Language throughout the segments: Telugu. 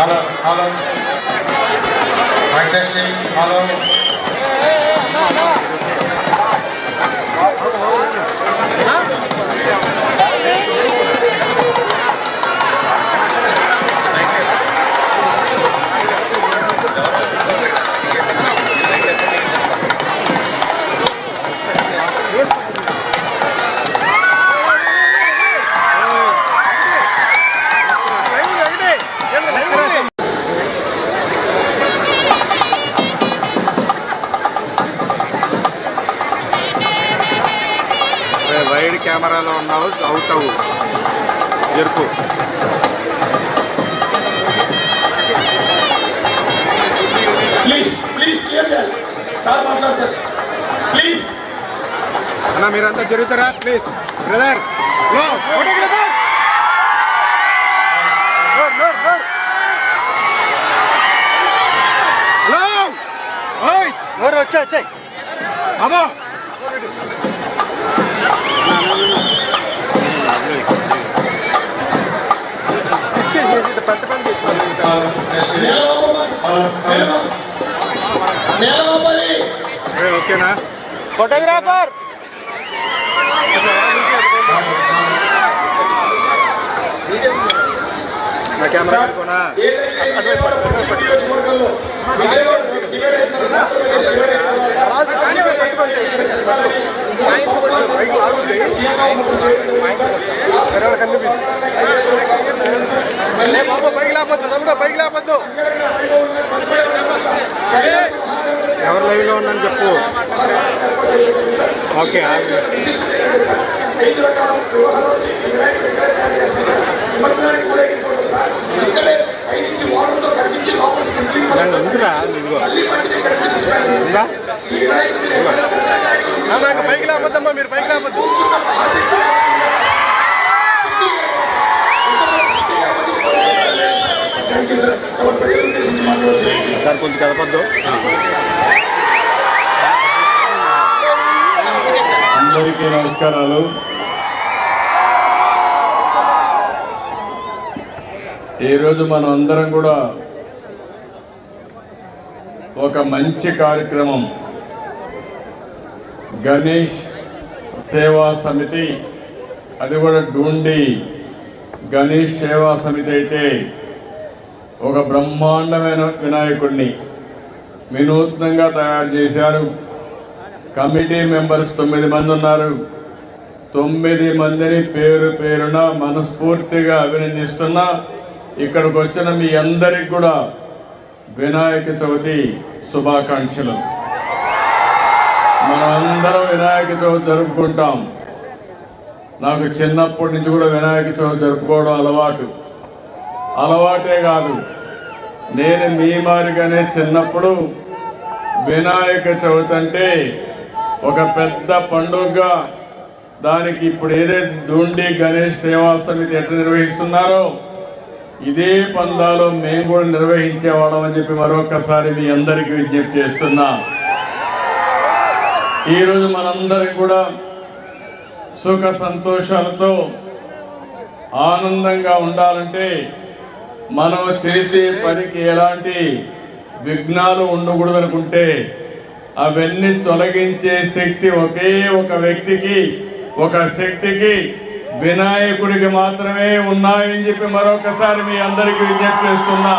Hello hello mike testing hello కెమెరాలో ఉన్నావు అవుట్ అవ్వు జరుపు అన్న మీరంతా జరుగుతారా? ప్లీజ్. Brother hello. ఓయ్. ఎవరు వచ్చా వచ్చాయి. అమ్మో పెద్ద పని చేసుకోవాలి hello testing hello hello Nelamapalli ఏ, ఓకేనా ఫోటోగ్రాఫర్ నా కెమెరా పైకి లేకపోద్దు తమ్ముడు పైకి ఎవరు లైవ్లో ఉందని చెప్పు ఓకే ఆగు. ఎక్కడ నాకు పైకి లేకపోద్దమ్మా మీరు పైకి లేకపోద్దు. సార్ కొంచెం కదపద్దు అందరికీ నమస్కారాలు. ఈరోజు మనం అందరం కూడా ఒక మంచి కార్యక్రమం. గణేష్ సేవా సమితి అది కూడా డూండి గణేష్ సేవా సమితి అయితే ఒక బ్రహ్మాండమైన వినాయకుడిని వినూత్నంగా తయారు చేశారు. కమిటీ మెంబర్స్ తొమ్మిది మంది ఉన్నారు. తొమ్మిది మందిని పేరు పేరున మనస్ఫూర్తిగా అభినందిస్తున్నా. ఇక్కడికి వచ్చిన మీ అందరికి కూడా వినాయక చవితి శుభాకాంక్షలు. మనం అందరం వినాయక చవితి జరుపుకుంటాం. నాకు చిన్నప్పటి నుంచి కూడా వినాయక చవితి జరుపుకోవడం అలవాటు. అలవాటే కాదు. నేను మీ మారిగానే చిన్నప్పుడు వినాయక చవితి అంటే ఒక పెద్ద పండుగగా దానికి ఇప్పుడు ఏదైతే దూండి గణేష్ సేవా సమితి ఎట్లా నిర్వహిస్తున్నారో ఇదే పందాలో మేము కూడా నిర్వహించేవాళ్ళం అని చెప్పి మరొకసారి మీ అందరికీ విజ్ఞప్తి చేస్తున్నా. ఈరోజు మనందరికి కూడా సుఖ సంతోషాలతో ఆనందంగా ఉండాలంటే మనం చేసే పనికి ఎలాంటి విఘ్నాలు ఉండకూడదు అనుకుంటే అవన్నీ తొలగించే శక్తి ఒకే ఒక వ్యక్తికి ఒక శక్తికి వినాయకుడికి మాత్రమే ఉన్నాయని చెప్పి మరొకసారి మీ అందరికీ విజ్ఞప్తి చేస్తున్నా.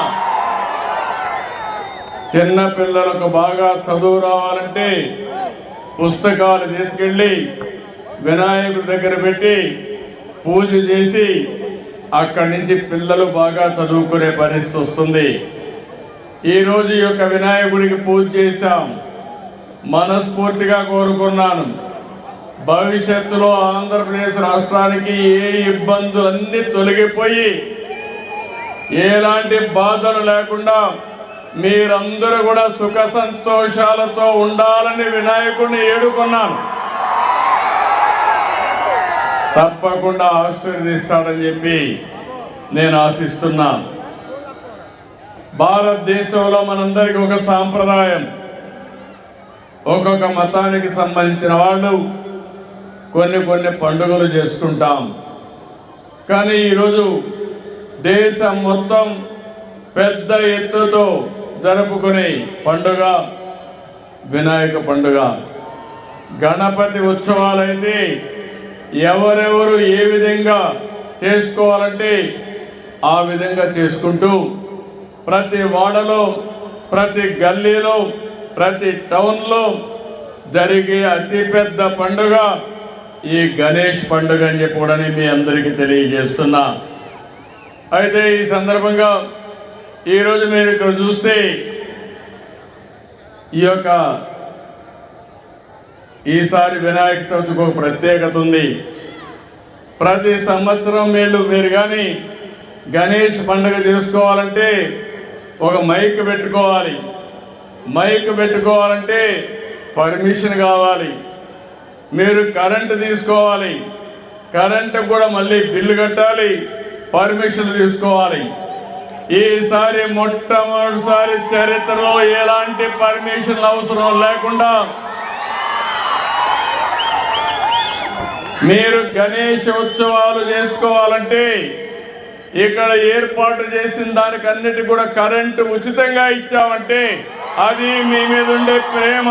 చిన్న పిల్లలకు బాగా చదువు రావాలంటే పుస్తకాలు తీసుకెళ్ళి వినాయకుడి దగ్గర పెట్టి పూజ చేసి అక్కడి నుంచి పిల్లలు బాగా చదువుకునే పరిస్థితి వస్తుంది. ఈరోజు ఈ యొక్క వినాయకుడికి పూజ చేశాం. మనస్ఫూర్తిగా కోరుకున్నాను. భవిష్యత్తులో ఆంధ్రప్రదేశ్ రాష్ట్రానికి ఏ ఇబ్బందులన్నీ తొలగిపోయి ఎలాంటి బాధలు లేకుండా మీరందరూ కూడా సుఖ సంతోషాలతో ఉండాలని వినాయకుడిని ఏడుకున్నాను. తప్పకుండా ఆశీర్వదిస్తాడని చెప్పి నేను ఆశిస్తున్నాను భారతదేశంలో మనందరికీ ఒక సాంప్రదాయం. ఒక్కొక్క మతానికి సంబంధించిన వాళ్ళు కొన్ని కొన్ని పండుగలు చేసుకుంటాం. కానీ ఈరోజు దేశం మొత్తం పెద్ద ఎత్తుతో జరుపుకునే పండుగ వినాయక పండుగ. గణపతి ఉత్సవాలైతే ఎవరెవరు ఏ విధంగా చేసుకోవాలంటే ఆ విధంగా చేసుకుంటూ ప్రతి వాడలో ప్రతి గల్లీలో ప్రతి టౌన్లో జరిగే అతిపెద్ద పండుగ ఈ గణేష్ పండుగ అని చెప్పి కూడా మీ అందరికీ తెలియజేస్తున్నా. అయితే ఈ సందర్భంగా ఈరోజు మీరు ఇక్కడ చూస్తే ఈ యొక్క ఈసారి వినాయక చవితికి ఒక ప్రత్యేకత ఉంది. ప్రతి సంవత్సరం వీళ్ళు మీరు కానీ గణేష్ పండుగ చేసుకోవాలంటే ఒక మైక్ పెట్టుకోవాలి. మైక్ పెట్టుకోవాలంటే పర్మిషన్ కావాలి. మీరు కరెంటు తీసుకోవాలి. కరెంటు కూడా మళ్ళీ బిల్లు కట్టాలి. పర్మిషన్ తీసుకోవాలి. ఈసారి మొట్టమొదటిసారి చరిత్రలో ఎలాంటి పర్మిషన్లు అవసరం లేకుండా మీరు గణేష్ ఉత్సవాలు చేసుకోవాలంటే ఇక్కడ ఏర్పాటు చేసిన దానికన్నిటి కూడా కరెంటు ఉచితంగా ఇచ్చామంటే అది మీ మీద ఉండే ప్రేమ.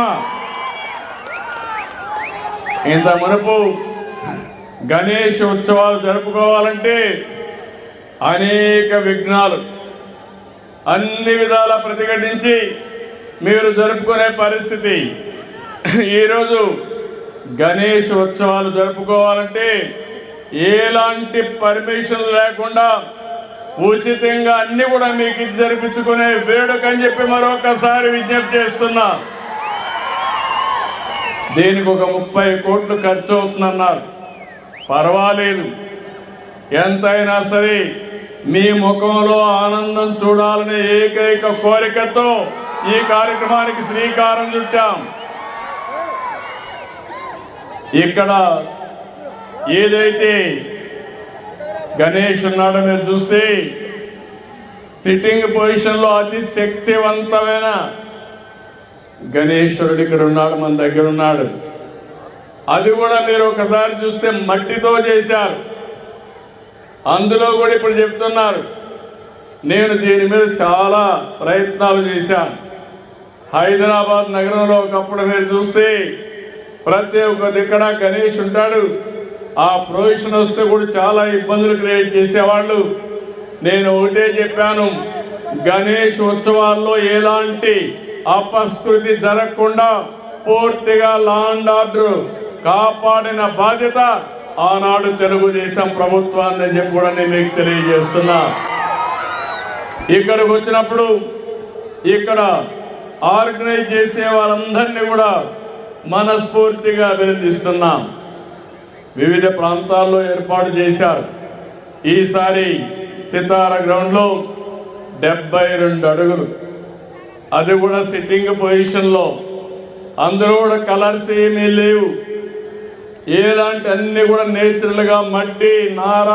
ఇంత మునుపు గణేష్ ఉత్సవాలు జరుపుకోవాలంటే అనేక విఘ్నాలు అన్ని విధాల ప్రతిఘటించి మీరు జరుపుకునే పరిస్థితి. ఈరోజు గణేష్ ఉత్సవాలు జరుపుకోవాలంటే ఎలాంటి పర్మిషన్ లేకుండా ఉచితంగా అన్ని కూడా మీకు ఇది జరిపించుకునే వేడుక అని చెప్పి మరొకసారి విజ్ఞప్తి చేస్తున్నా. దీనికి ఒక ముప్పై కోట్లు ఖర్చు అవుతుందన్నారు? పర్వాలేదు. ఎంతైనా సరే మీ ముఖంలో ఆనందం చూడాలనే ఏకైక కోరికతో ఈ కార్యక్రమానికి శ్రీకారం చుట్టాం. ఇక్కడ ఏదైతే గణేష్ ఉన్నాడో మీరు చూస్తే సిట్టింగ్ పొజిషన్లో అతి శక్తివంతమైన గణేశ్వరుడు ఇక్కడ ఉన్నాడు మన దగ్గర ఉన్నాడు. అది కూడా మీరు ఒకసారి చూస్తే మట్టితో చేశారు. అందులో కూడా ఇప్పుడు చెప్తున్నారు నేను దీని మీద చాలా ప్రయత్నాలు చేశాను. హైదరాబాద్ నగరంలో ఒకప్పుడు మీరు చూస్తే ప్రతి ఒక్క దిక్కడ గణేష్ ఉంటాడు. ఆ ప్రొవిషన్ వస్తే కూడా చాలా ఇబ్బందులు క్రియేట్ చేసేవాళ్ళు. నేను ఒకటే చెప్పాను గణేష్ ఉత్సవాల్లో ఎలాంటి అపస్కృతి జరగకుండా పూర్తిగా లాండ్ ఆర్డర్ కాపాడిన బాధ్యత ఆనాడు తెలుగుదేశం ప్రభుత్వాన్ని అని చెప్పి కూడా నేను మీకు తెలియజేస్తున్నా. ఇక్కడికి వచ్చినప్పుడు ఇక్కడ ఆర్గనైజ్ చేసే వారందరినీ కూడా మనస్ఫూర్తిగా అభినందిస్తున్నాం. వివిధ ప్రాంతాల్లో ఏర్పాటు చేశారు. ఈసారి సితార గ్రౌండ్లో డెబ్బై రెండు అడుగులు అది కూడా సిట్టింగ్ పొజిషన్లో అందరూ కూడా కలర్స్ ఏమీ లేవు. ఎలాంటి అన్ని కూడా నేచురల్గా మట్టి నార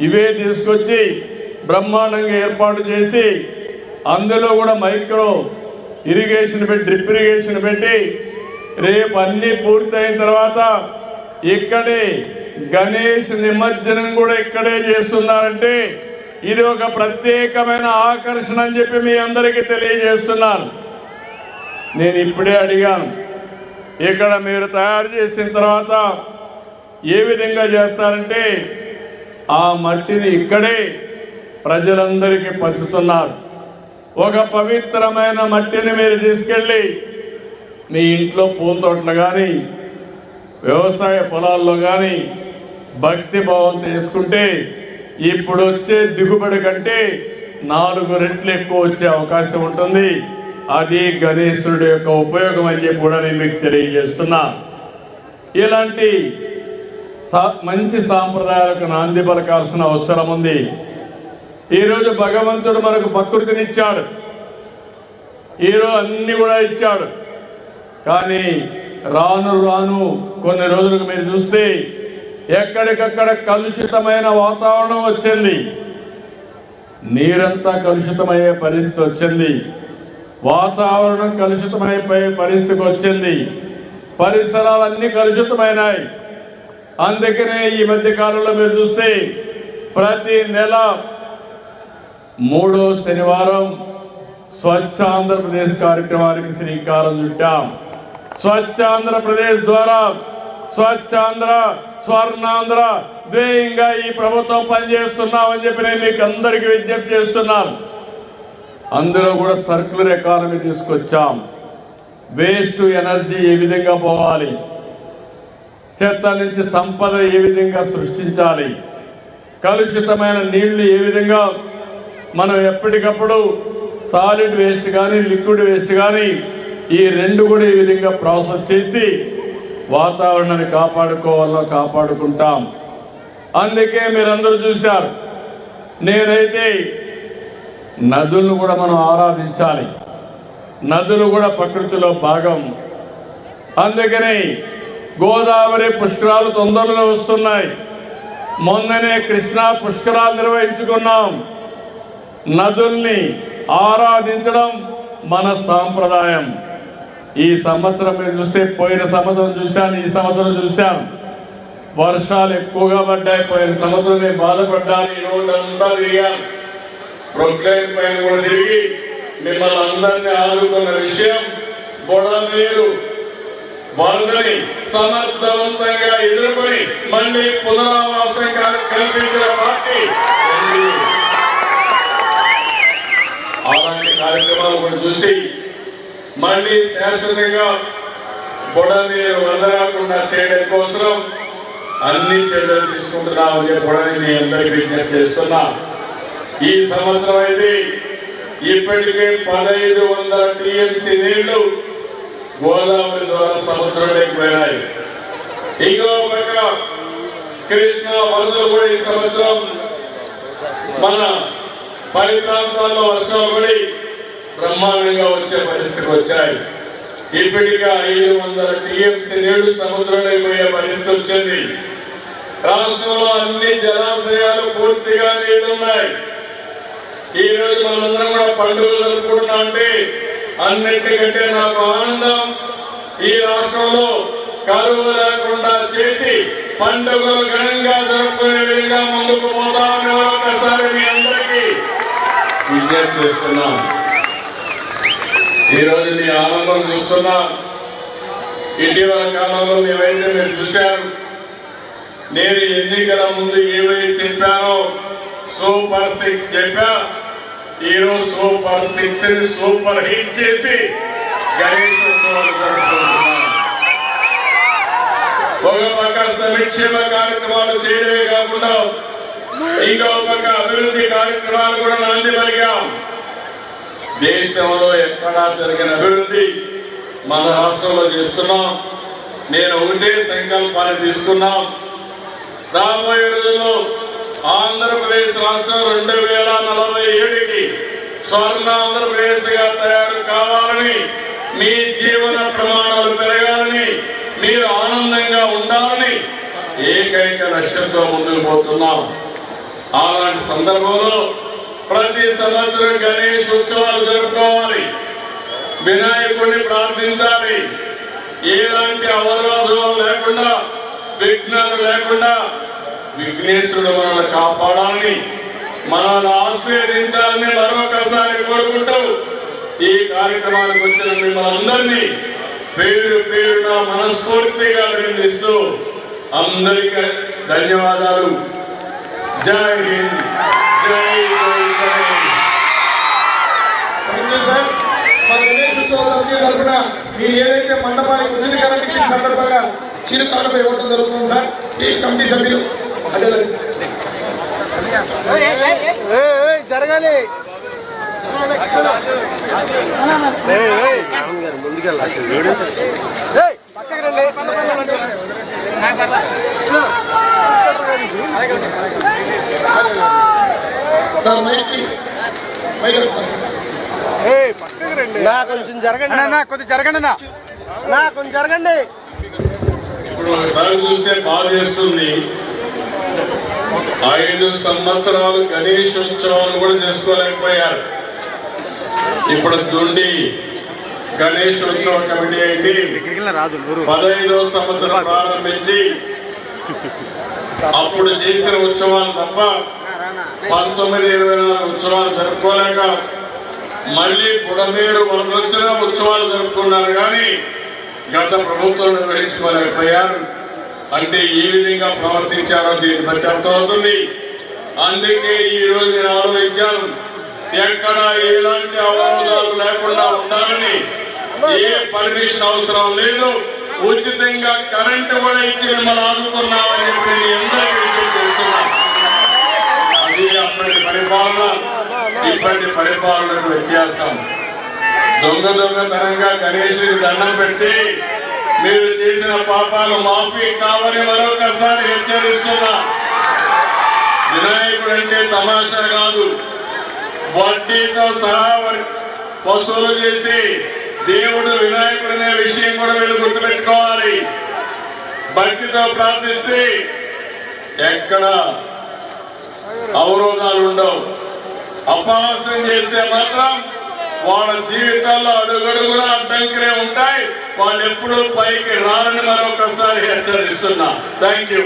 ఇవే తీసుకొచ్చి బ్రహ్మాండంగా ఏర్పాటు చేసి అందులో కూడా మైక్రో ఇరిగేషన్ పెట్టి డ్రిప్ ఇరిగేషన్ పెట్టి రేపు అన్నీ పూర్తయిన తర్వాత ఇక్కడే గణేష్ నిమజ్జనం కూడా ఇక్కడే చేస్తున్నారంటే ఇది ఒక ప్రత్యేకమైన ఆకర్షణ అని చెప్పి మీ అందరికీ తెలియజేస్తున్నాను. నేను ఇప్పుడే అడిగాను ఇక్కడ మీరు తయారు చేసిన తర్వాత ఏ విధంగా చేస్తారంటే ఆ మట్టిని ఇక్కడే ప్రజలందరికీ పంచుతున్నారు. ఒక పవిత్రమైన మట్టిని మీరు తీసుకెళ్ళి మీ ఇంట్లో పూల తోటలు కానీ వ్యవసాయ పొలాల్లో కానీ భక్తి భావం చేసుకుంటే ఇప్పుడు వచ్చే దిగుబడి కంటే నాలుగు రెట్లు ఎక్కువ వచ్చే అవకాశం ఉంటుంది. అది గణేశుడి యొక్క ఉపయోగం అని చెప్పి కూడా నేను మీకు తెలియజేస్తున్నా. ఇలాంటి సా- మంచి సాంప్రదాయాలకు నాంది పలకాల్సిన అవసరం ఉంది. ఈరోజు భగవంతుడు మనకు ప్రకృతినిచ్చాడు. ఈరోజు అన్ని కూడా ఇచ్చాడు. కానీ రాను రాను కొన్ని రోజులకు మీరు చూస్తే ఎక్కడికక్కడ కలుషితమైన వాతావరణం వచ్చింది. నీరంతా కలుషితమయ్యే పరిస్థితి వచ్చింది. వాతావరణం కలుషితమైపోయే పరిస్థితికి వచ్చింది. పరిసరాలన్నీ కలుషితమైనాయి. అందుకనే ఈ మధ్య కాలంలో మీరు చూస్తే ప్రతి నెల మూడో శనివారం స్వచ్ఛ ఆంధ్రప్రదేశ్ కార్యక్రమానికి శ్రీకారం చుట్టాం. స్వచ్ఛ ఆంధ్రప్రదేశ్ ద్వారా స్వచ్ఛాంధ్ర స్వర్ణాంధ్ర ధ్యేయంగా ఈ ప్రభుత్వం పనిచేస్తున్నామని చెప్పి నేను మీకు అందరికీ విజ్ఞప్తి చేస్తున్నాను అందులో కూడా సర్క్యులర్ ఎకానమీ తీసుకొచ్చాం. వేస్ట్ ఎనర్జీ ఏ విధంగా పోవాలి? చెత్త నుంచి సంపద ఏ విధంగా సృష్టించాలి? కలుషితమైన నీళ్ళు ఏ విధంగా మనం ఎప్పటికప్పుడు సాలిడ్ వేస్ట్ కానీ లిక్విడ్ వేస్ట్ కానీ ఈ రెండు కూడా ఈ విధంగా ప్రాసెస్ చేసి వాతావరణాన్ని కాపాడుకోవాలో కాపాడుకుంటాం. అందుకే మీరందరూ చూశారు నేనైతే నదులను కూడా మనం ఆరాధించాలి. నదులు కూడా ప్రకృతిలో భాగం. అందుకని గోదావరి పుష్కరాలు తొందరలో వస్తున్నాయి. మొన్ననే కృష్ణా పుష్కరాలు నిర్వహించుకున్నాం. నదుల్ని ఆరాధించడం మన సాంప్రదాయం. ఈ సంవత్సరం మీరు చూస్తే పోయిన సంవత్సరం చూశాను ఈ సంవత్సరం చూశాను. వర్షాలు ఎక్కువగా పడ్డాయి పోయిన సంవత్సరం నేను బాధపడ్డాను ఈ రోజు అంతా తిరిగాను. ప్రొక్లైన్ పైన కూడా తిరిగి మిమ్మల్ని అందరినీ ఆదుకున్న విషయం బొడమేరు. వరదని సమర్థవంతంగా ఎదుర్కొని మళ్ళీ పునరావాసం కల్పించిన పార్టీ అలాంటి కార్యక్రమాలు కూడా చూసి మళ్ళీ శాశ్వతంగా బుడమేరు వదలకుండా చేయడం కోసం అన్ని చర్యలు తీసుకుంటున్నామని చెప్పడానికి మీ అందరికీ విజ్ఞప్తి చేస్తున్నా. ఈ సంవత్సరం అయితే ఇప్పటికే పదహైదు వందల టీఎంసీ నీళ్ళు గోదావరి ద్వారా సముద్రంలోకి పోయాయి ఇంకో పక్క కృష్ణ వరదలు కూడా ఈ సంవత్సరం మన పది ప్రాంతాల్లో వర్షాలు పడి బ్రహ్మాండంగా వచ్చే పరిస్థితికి వచ్చాయి ఇప్పటికే ఐదు వందల టీఎంసీ నీళ్ళు సముద్రంలో పోయే పరిస్థితి వచ్చింది. రాష్ట్రంలో అన్ని జలాశయాలు పూర్తిగా నీళ్ళున్నాయి. ఈ రోజు మనందరం కూడా పండుగలు జరుపుకుంటున్నా అంటే అన్నిటికంటే నాకు ఆనందం ఈ రాష్ట్రంలో కరువు లేకుండా చేసి పండుగలు ఘనంగా జరుపుకునే విధంగా ముందుకు పోతామని ఒకసారి మీ అందరికీ విజ్ఞప్తి చేస్తున్నాం ఈ మీ ఆనందం చూస్తున్నాం. ఇటీవల కాలంలో మేమైతే మీరు చూశారు. నేను ఎన్నికల ముందు ఏవై చెప్పానో సూపర్ సిక్స్ చెప్పా. ఈరోజు సూపర్ సిక్స్ని సూపర్ హిట్ చేసి గణేష్ ఒక పక్క సంక్షేమ కార్యక్రమాలు చేయడమే కాకుండా ఇంకో పక్క అభివృద్ధి కార్యక్రమాలు కూడా నాంది పలికాం. దేశంలో ఎక్కడా జరిగిన అభివృద్ధి మన రాష్ట్రంలో చేస్తున్నాం. నేను ఒకటే సంకల్పాన్ని తీసుకున్నాం. రాబోయే రోజుల్లో ఆంధ్రప్రదేశ్ రాష్ట్రం రెండు వేల నలభై ఏడుకి స్వర్ణ ఆంధ్రప్రదేశ్గా తయారు కావాలని మీ జీవన ప్రమాణాలు పెరగాలని మీరు ఆనందంగా ఉండాలని ఏకైక లక్ష్యంతో ముందుకు పోతున్నాం. అలాంటి సందర్భంలో ప్రతి సంవత్సరం గణేష్ ఉత్సవాలు జరుపుకోవాలి. వినాయకుడిని ప్రార్థించాలి. ఎలాంటి అవరోధం లేకుండా విఘ్నాలు లేకుండా విఘ్నేశ్వరుడు మనల్ని కాపాడాలని మనల్ని ఆశీర్వదించాలని మరొకసారి కోరుకుంటూ ఈ కార్యక్రమానికి వచ్చిన మిమ్మల్ని అందరినీ పేరు పేరున మనస్ఫూర్తిగా నిందిస్తూ అందరికీ ధన్యవాదాలు. జై హింద్ జై సార్ మన గణేష్ తరఫున మీరు ఏదైతే మండపానికి ఉచితకరణ ఇచ్చిన సందర్భంగా చిరు ఇవ్వడం జరుగుతుంది సార్ ఈ కమిటీ సభ్యులు అదే జరగాలి పక్కకి నా కొంచెం జరగండి నా కొంచెం జరగండి నా నా కొంచెం జరగండి ఇప్పుడు చూస్తే బాధ చేస్తుంది ఐదు సంవత్సరాలు గణేష్ ఉత్సవాలు కూడా చేసుకోలేకపోయారు. ఇప్పుడు దుండి గణేష్ ఉత్సవ కమిటీ అయింది రాదు పదహైదో సంవత్సరం ప్రారంభించి అప్పుడు చేసిన ఉత్సవాలు తప్ప పంతొమ్మిది ఇరవై నాలుగు ఉత్సవాలు జరుపుకోలేక మళ్ళీ పుడమేరు వరదొచ్చిన ఉత్సవాలు జరుపుకున్నారు కానీ గత ప్రభుత్వం నిర్వహించుకోలేకపోయారు. అంటే ఏ విధంగా ప్రవర్తించారో దీన్ని బట్టి అర్థమవుతుంది. అందుకే ఈ రోజు నేను ఆలోచించాను ఎక్కడ ఎలాంటి అవరోధాలు లేకుండా ఉండాలని ఏ పర్మిషన్ అవసరం లేదు. ఉచితంగా కరెంటు కూడా ఇచ్చి మిమ్మల్ని ఆదుకున్నామని చెప్పి నేను అది అప్పటి పరిపాలన ఇప్పటి పరిపాలనకు వ్యత్యాసం. దొంగ దొంగతనంగా గణేశుని దండం పెట్టి మీరు చేసిన పాపాలు మాఫీ కావని మరొకసారి హెచ్చరిస్తున్నా. వినాయకుడు అంటే తమాషా కాదు. వడ్డీతో సహా వసూలు చేసి దేవుడు వినాయకుడు అనే విషయం కూడా మీరు గుర్తుపెట్టుకోవాలి. భక్తితో ప్రార్థిస్తే ఎక్కడ అవరోధాలు ఉండవు. అపహాసం చేస్తే మాత్రం వాళ్ళ జీవితాల్లో అడుగడుగునా అడ్డంకులే ఉంటాయి. వాళ్ళు ఎప్పుడు పైకి రారని మరొకసారి హెచ్చరిస్తున్నా. థ్యాంక్ యూ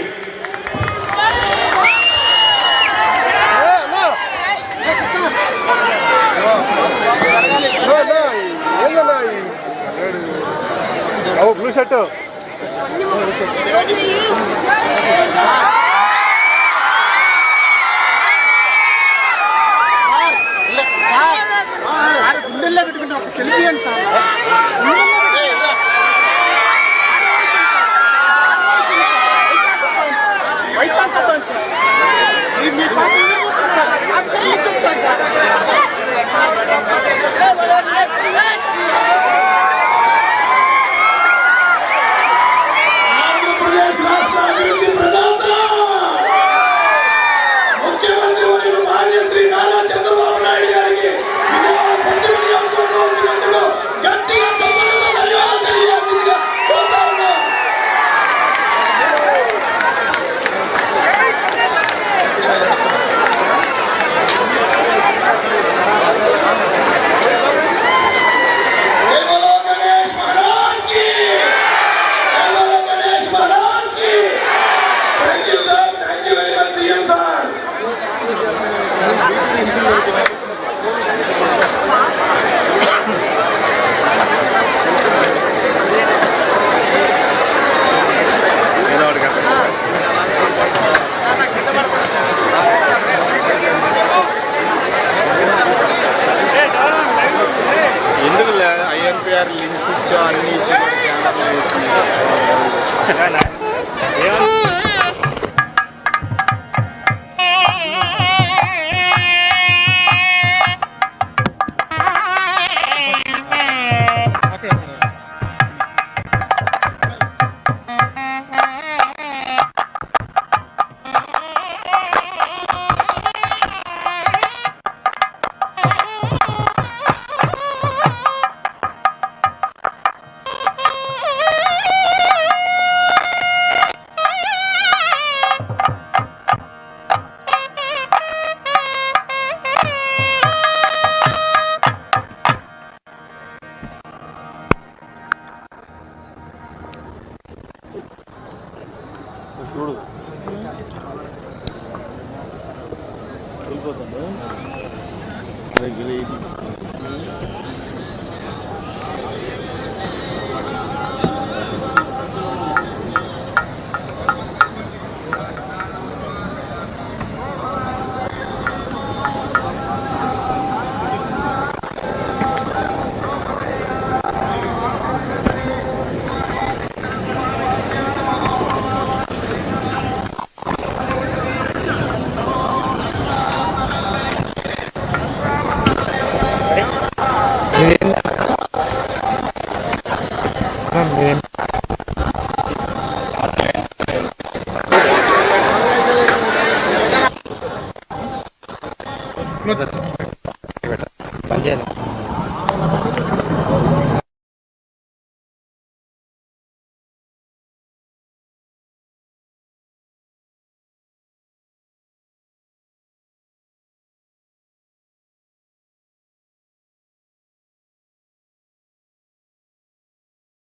ఓ బ్లూ షర్ట్. గుండెల్లో పెట్టుకుంటాం సెల్ఫీ అండి సార్. క్లోజ్